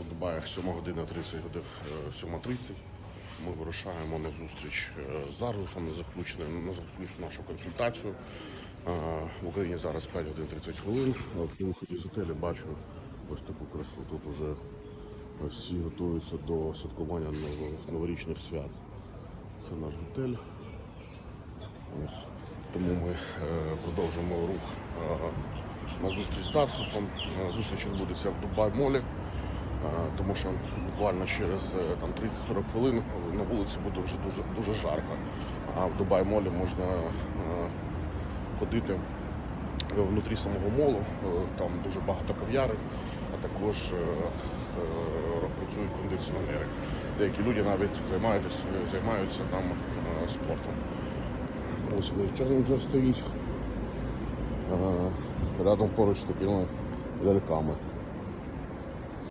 у Дубаях 7 година 30 годин, е, 7.30. Ми вирушаємо на зустріч е, з Аргусом, на заключну, на заключну нашу консультацію. Е, В Україні зараз 5 годин 30 хвилин. При виході з готелю бачу ось таку красу. Тут вже всі готуються до святкування новорічних свят. Це наш готель. Ось. Тому ми продовжуємо рух на зустріч з Дарсусом. Зустріч відбудеться в Дубай-молі, тому що буквально через е, там, 30-40 хвилин на вулиці буде вже дуже, дуже жарко. А в Дубай-молі можна е, ходити внутрі самого молу. Е, Там дуже багато кав'ярень, а також е, е, працюють кондиціонери. Деякі люди навіть займаються, займаються там е, спортом. Ось челенджер стоїть. Е, Рядом поруч з такими ляльками.